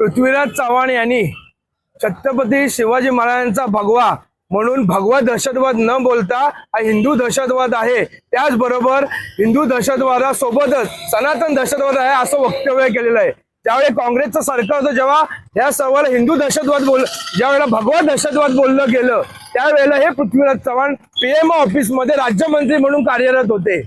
पृथ्वीराज चव्हाण यांनी छत्रपती शिवाजी महाराजांचा भगवा म्हणून भगवा दहशतवाद न बोलता हा हिंदू दहशतवाद आहे. त्याचबरोबर हिंदू दहशतवादासोबतच सनातन दहशतवाद आहे असं वक्तव्य केलेलं आहे. त्यावेळी काँग्रेसचं सरकार होतं जेव्हा या सर्वाला हिंदू दहशतवाद बोल ज्यावेळेला भगवा दहशतवाद बोललं गेलं त्यावेळेला हे पृथ्वीराज चव्हाण पीएमओ ऑफिसमध्ये राज्यमंत्री म्हणून कार्यरत होते.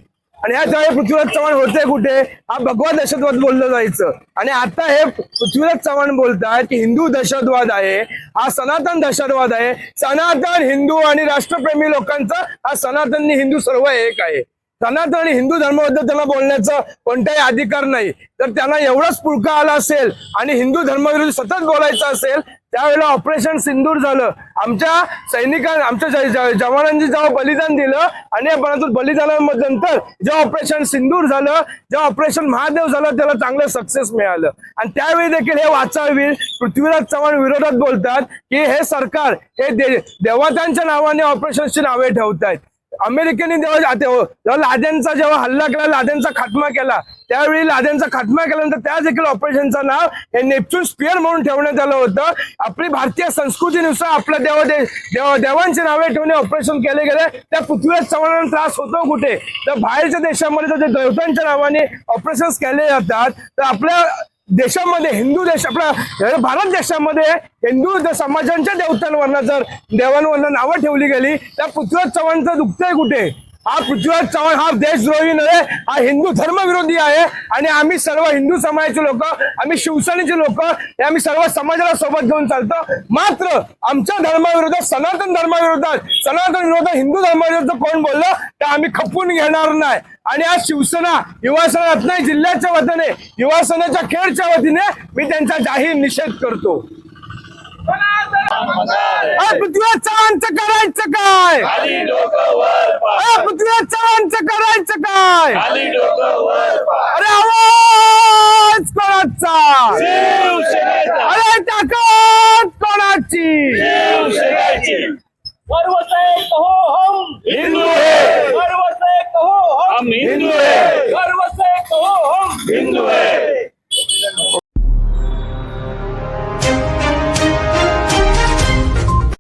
आणि ह्या त्यावेळी पृथ्वीराज चव्हाण होते कुठे? हा भगवा दहशतवाद बोललं जायचं. आणि आता हे पृथ्वीराज चव्हाण बोलताय की हिंदू दहशतवाद आहे हा सनातन दहशतवाद आहे. सनातन हिंदू आणि राष्ट्रप्रेमी लोकांचा हा सनातन हिंदू सर्व एक आहे. सनातन आणि हिंदू धर्माबद्दल त्यांना बोलण्याचा कोणताही अधिकार नाही. तर त्यांना एवढाच पुळका आला असेल आणि हिंदू धर्माविरुद्ध सतत बोलायचं असेल त्यावेळेला ऑपरेशन सिंदूर झालं. आमच्या सैनिकांना आमच्या जवानांनी जेव्हा बलिदान दिलं आणि या परंतु बलिदानानंतर जेव्हा ऑपरेशन सिंदूर झालं जेव्हा ऑपरेशन महादेव झालं त्याला चांगलं सक्सेस मिळालं. आणि त्यावेळी देखील हे वाचाळवीर पृथ्वीराज चव्हाण विरोधात बोलतात की हे सरकार हे दे- देवतांच्या नावाने ऑपरेशनची नावे ठेवतायत. अमेरिकेने जेव्हा जेव्हा लादेनचा जेव्हा हल्ला केला लादेनचा खात्मा केला त्यावेळी लाद्यांचा खात्मा केल्यानंतर त्या देखील ऑपरेशनचं नाव हे नेपच्यून स्पिअर म्हणून ठेवण्यात आलं होतं. आपली भारतीय संस्कृतीनुसार आपल्या देवा देव देवांची नावे ठेवणे ऑपरेशन केले गेले. त्या पृथ्वीवर चव्हाणांना त्रास होतो कुठे? तर बाहेरच्या देशामध्ये जर देवतांच्या नावाने ऑपरेशन केले जातात. तर आपल्या देशामध्ये हिंदू देश आपला भारत देशामध्ये हिंदू समाजांच्या देवतांवरनं जर देवांवरनं नावं ठेवली गेली त्या पृथ्वीराज चव्हाणचं दुखतंय कुठे? हा पृथ्वीराज चव्हाण हा देशद्रोही नव्हे हा हिंदू धर्मविरोधी आहे. आणि आम्ही सर्व हिंदू समाजाचे लोक आम्ही शिवसेनेचे लोक हे आम्ही सर्व समाजाला सोबत घेऊन चालतो. मात्र आमच्या धर्माविरोधात सनातन धर्माविरोधात सनातन विरोधात हिंदू धर्माविरोधात कोण बोललं तर आम्ही खपून घेणार नाही. आणि आज शिवसेना युवासेना रत्नागिरी जिल्ह्याच्या वतीने युवासेनेच्या खेळच्या वतीने मी त्यांचा जाहीर निषेध करतो. पृथ्वीराज चव्हाणचं करायचं काय? पृथ्वीराज चव्हाणचं करायचं काय. अरे आवाज कोणाचा? अरे ताकद कोणाची? शिवसेनेची. गर्व से कहो हम. हिंदू है. गर्व से कहो हम. हम हिंदू